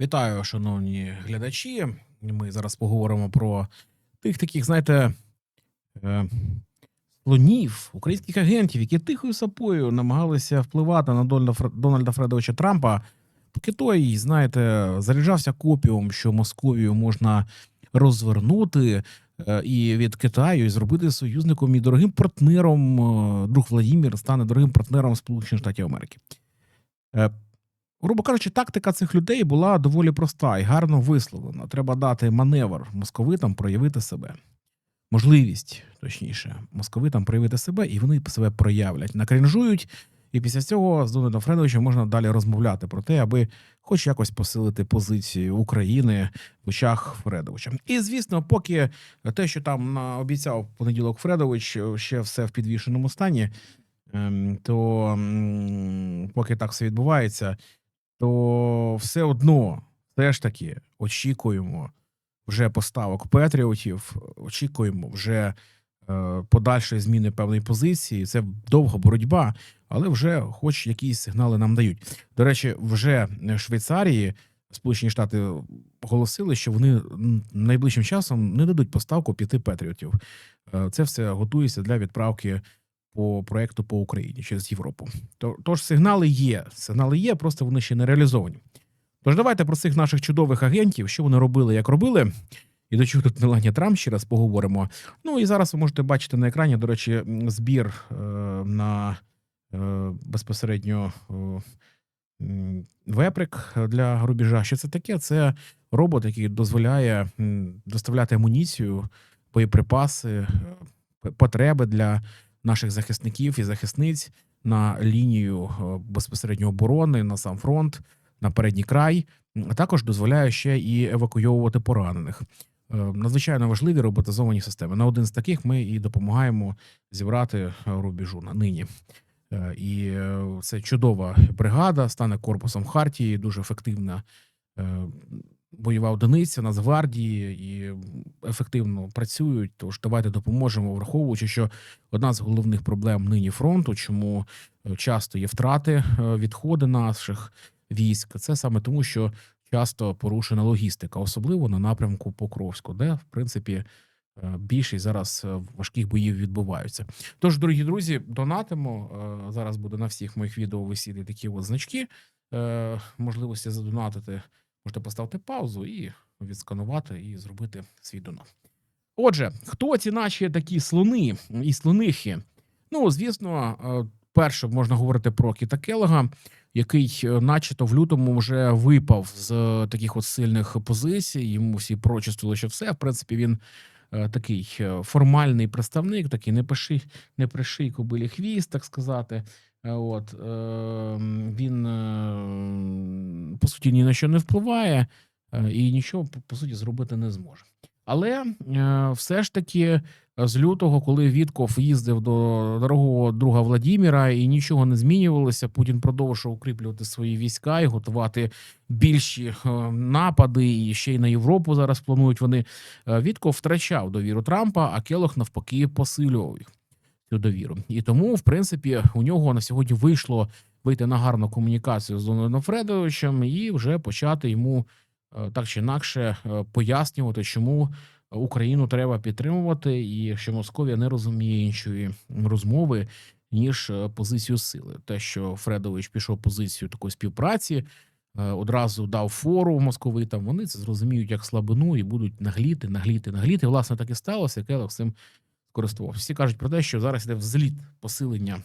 Вітаю, шановні глядачі. Ми зараз поговоримо про тих таких, знаєте, е, слонів, українських агентів, які тихою сапою намагалися впливати на Дональда, Фре- Фредовича Трампа, поки той, знаєте, заряджався копієм, що Московію можна розвернути е, і від Китаю і зробити союзником і дорогим партнером. е, Друг Владімір стане дорогим партнером Сполучених Штатів Америки. Е, Грубо кажучи, тактика цих людей була доволі проста і гарно висловлена. Треба дати маневр московитам проявити себе. Можливість, точніше, московитам проявити себе, і вони себе проявлять, накринжують, і після цього з Дональдом Фредовичем можна далі розмовляти про те, аби хоч якось посилити позицію України в очах Фредовича. І звісно, поки те, що там обіцяв понеділок Фредович, ще все в підвішеному стані, ем, то поки так все відбувається, то все одно все ж таки очікуємо вже поставок Петріотів, очікуємо вже е, подальшої зміни певної позиції. Це довга боротьба, але вже хоч якісь сигнали нам дають. До речі, вже Швейцарії Сполучені Штати оголосили, що вони найближчим часом не дадуть поставку п'яти Петріотів. Е, Це все готується для відправки по проекту по Україні через Європу. Тож сигнали є. Сигнали є, просто вони ще не реалізовані. Тож давайте про цих наших чудових агентів, що вони робили, як робили, і до чого тут Меланія Трамп ще раз поговоримо. Ну і зараз ви можете бачити на екрані, до речі, збір е, на е, безпосередньо е, веприк для рубежа. Що це таке? Це робот, який дозволяє доставляти амуніцію, боєприпаси, е, потреби для наших захисників і захисниць на лінію е, безпосередньо оборони, на сам фронт, на передній край, а також дозволяє ще і евакуйовувати поранених. Е, Надзвичайно важливі роботизовані системи. На один з таких ми і допомагаємо зібрати рубежу на нині. Е, І це чудова бригада, стане корпусом Хартії, дуже ефективна бойова одиниця Нацгвардії і ефективно працюють. Тож давайте допоможемо, враховуючи, що одна з головних проблем нині фронту, чому е, часто є втрати, е, відходи наших військ. Це саме тому, що часто порушена логістика, особливо на напрямку Покровську, де в принципі е, більшість зараз важких боїв відбуваються. Тож, дорогі друзі, донатимо. Зараз буде на всіх моїх відео висіти такі от значки. Можливості задонатити. Можете поставити паузу і відсканувати і зробити свій донат. Отже, хто ці наші такі слони і слонихи? Ну, звісно, е, перше можна говорити про Кіта Келега, який, е, начебто, в лютому вже випав з е, таких от сильних позицій. Йому всі прочистили, що все. В принципі, він такий формальний представник, такий не пиши, не приший кобилі хвіст, так сказати. От е, він по суті ні на що не впливає і нічого по- суті зробити не зможе. Але е, все ж таки е, з лютого, коли Вітков їздив до дорогого друга Владіміра і нічого не змінювалося, Путін продовжував укріплювати свої війська і готувати більші е, напади. І ще й на Європу зараз планують вони. Е, Вітков втрачав довіру Трампа, а Келох навпаки посилював цю довіру. І тому, в принципі, у нього на сьогодні вийшло вийти на гарну комунікацію з Дональдом Фредовичем і вже почати йому е, так чи інакше е, пояснювати, чому Україну треба підтримувати, і що Московія не розуміє іншої розмови ніж е, позицію сили. Те, що Фредович пішов позицію такої співпраці, е, одразу дав фору московитам. Вони це зрозуміють як слабину і будуть нагліти, нагліти, нагліти. Власне, так і сталося. Келех цим скористувався. Всі кажуть про те, що зараз йде взліт посилення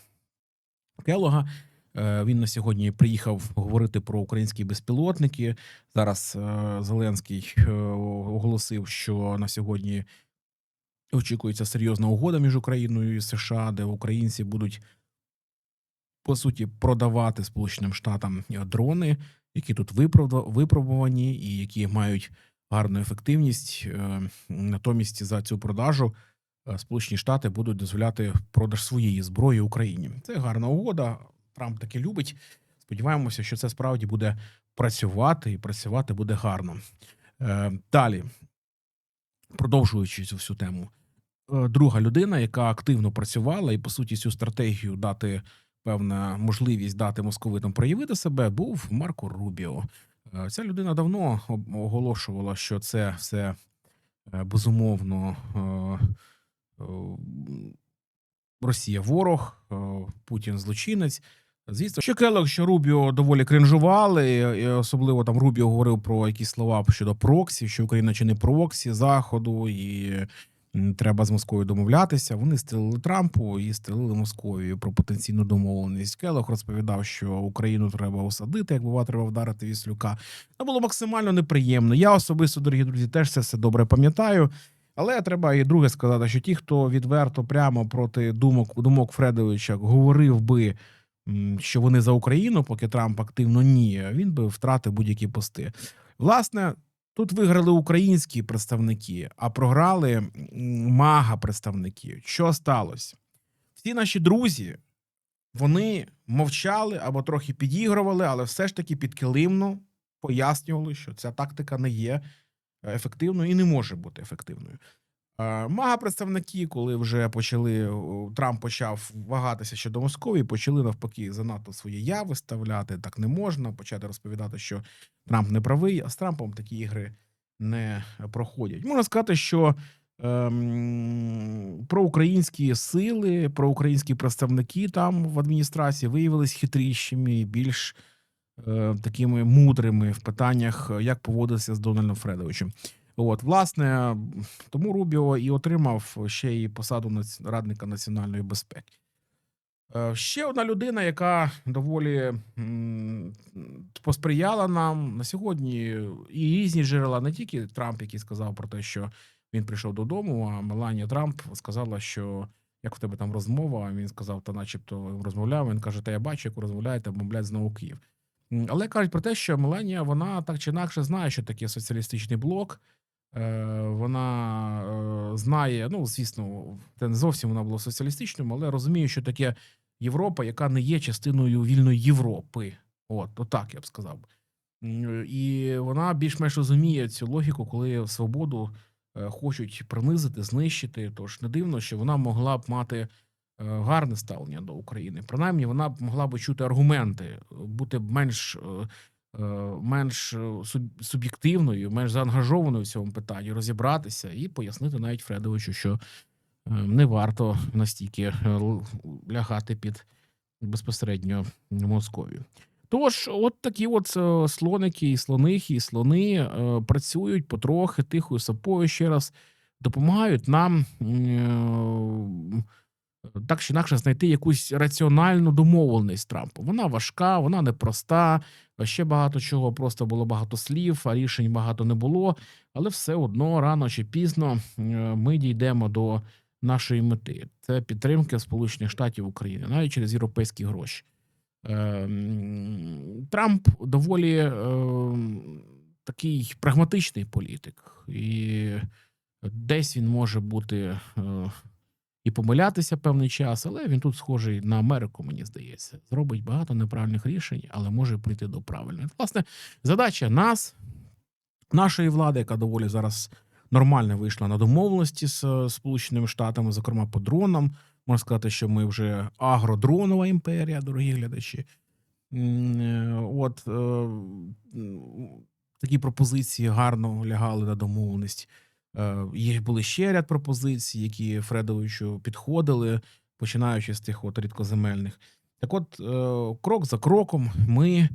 Келога. Е, Він на сьогодні приїхав говорити про українські безпілотники. Зараз е, Зеленський е, оголосив, що на сьогодні очікується серйозна угода між Україною і США, де українці будуть по суті продавати Сполученим Штатам дрони, які тут випробувані і які мають гарну ефективність. Натомість за цю продажу Сполучені Штати будуть дозволяти продаж своєї зброї Україні. Це гарна угода. Трамп таки любить. Сподіваємося, що це справді буде працювати і працювати буде гарно. Е, Далі, продовжуючи цю всю тему, е, друга людина, яка активно працювала і по суті цю стратегію дати певна можливість дати московитам проявити себе, був Марко Рубіо. Е, Ця людина давно оголошувала, що це все безумовно Росія ворог, Путін злочинець. Звісно, що Келлог, що Рубіо доволі кринжували, і особливо там Рубіо говорив про якісь слова щодо проксі, що Україна чи не проксі Заходу, і треба з Москвою домовлятися. Вони стелили Трампу і стелили Московію про потенційну домовленість. Келлог розповідав, що Україну треба осадити, як бува, треба вдарити Віслюка. Це було максимально неприємно. Я особисто, дорогі друзі, теж це все добре пам'ятаю. Але треба і друге сказати, що ті, хто відверто прямо проти думок думок Фредовича говорив би, що вони за Україну, поки Трамп активно ні, він би втратив будь-які пости. Власне, тут виграли українські представники, а програли мага представники. Що сталося? Всі наші друзі вони мовчали або трохи підігрували, але все ж таки підкилимно пояснювали, що ця тактика не є ефективною і не може бути ефективною. Е, Мага представники, коли вже почали Трамп почав вагатися щодо Московії, почали навпаки занадто свої я виставляти. Так не можна. Почати розповідати, що Трамп не правий, а з Трампом такі ігри не проходять. Можна сказати, що ем, проукраїнські сили, проукраїнські представники там в адміністрації виявились хитрішими і більш е, такими мудрими в питаннях, як поводитися з Дональдом Фредовичем. От, власне, тому Рубіо і отримав ще й посаду радника національної безпеки. Е, Ще одна людина, яка доволі посприяла нам на сьогодні, і різні джерела, не тільки Трамп, який сказав про те, що він прийшов додому, а Меланія Трамп сказала, що як в тебе там розмова. Він сказав, та начебто розмовляв. Він каже: Та я бачу, як ви розмовляєте, мовлять знову Київ. Але кажуть про те, що Меланія вона так чи інакше знає, що таке соціалістичний блок. Е, Вона е, знає, ну звісно, це не зовсім вона була соціалістичною, але розуміє, що таке Європа, яка не є частиною вільної Європи. От, отак я б сказав. І вона більш-менш розуміє цю логіку, коли свободу е, хочуть принизити, знищити. Тож не дивно, що вона могла б мати гарне ставлення до України. Принаймні, вона б могла б чути аргументи, бути менш. е, е, Менш е, суб'єктивною, менш заангажованою в цьому питанні, розібратися і пояснити навіть Фредовичу, що е, не варто настільки е, лягати під безпосередньо Московію. Тож, от такі от е, слоники і слонихи, і слони е, працюють потрохи, тихою сапою ще раз допомагають нам е, так чи інакше знайти якусь раціональну домовленість з Трампом. Вона важка, вона непроста, ще багато чого, просто було багато слів, а рішень багато не було. Але все одно рано чи пізно ми дійдемо до нашої мети. Це підтримки Сполучених Штатів України, навіть через європейські гроші. Е, Трамп доволі е, такий прагматичний політик, і десь він може бути е, і помилятися певний час, але він тут схожий на Америку, мені здається. Зробить багато неправильних рішень, але може прийти до правильних. Власне, задача нас, нашої влади, яка доволі зараз нормально вийшла на домовленості з е, Сполученими Штатами, зокрема по дронам. Можна сказати, що ми вже агродронова імперія, дорогі глядачі. Е, От е, такі пропозиції гарно лягали на домовленість. Е, Є були ще ряд пропозицій, які Фредовичу підходили, починаючи з тих от рідкоземельних. Так от, е, крок за кроком, ми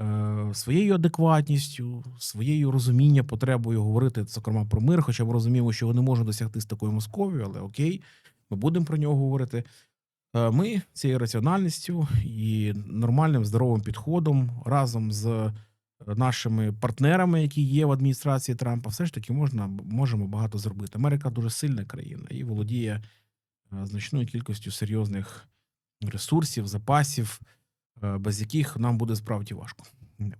е, своєю адекватністю, своєю розуміння, потребою говорити, зокрема, про мир, хоча ми розуміємо, що вони можуть досягти з такою Московією, але окей, ми будемо про нього говорити. Ми цією раціональністю і нормальним здоровим підходом разом з нашими партнерами, які є в адміністрації Трампа, все ж таки можна можемо багато зробити. Америка дуже сильна країна і володіє е, значною кількістю серйозних ресурсів, запасів, е, без яких нам буде справді важко.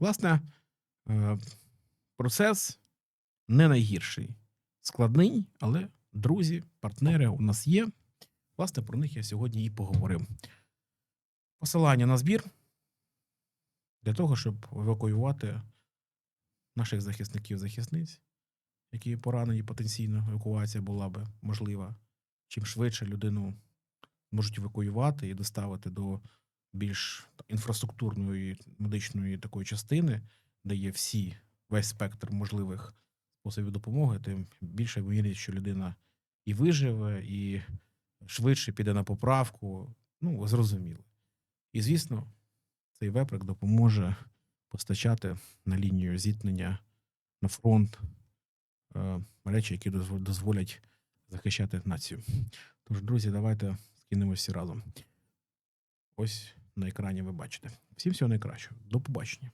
Власне, е, процес не найгірший, складний, але друзі, партнери у нас є. Власне, про них я сьогодні і поговорив. Посилання на збір для того, щоб евакуювати наших захисників захисниць, які поранені потенційно, евакуація була би можлива. Чим швидше людину можуть евакуювати і доставити до більш інфраструктурної медичної такої частини, дає всі весь спектр можливих способів допомоги, тим більша ймовірність, що людина і виживе, і швидше піде на поправку. Ну, ви зрозуміли. І звісно, цей веприк допоможе постачати на лінію зіткнення на фронт е, речі, які дозволять захищати націю. Тож, друзі, давайте скинемося разом. Ось на екрані ви бачите. Всім всього найкращого. До побачення.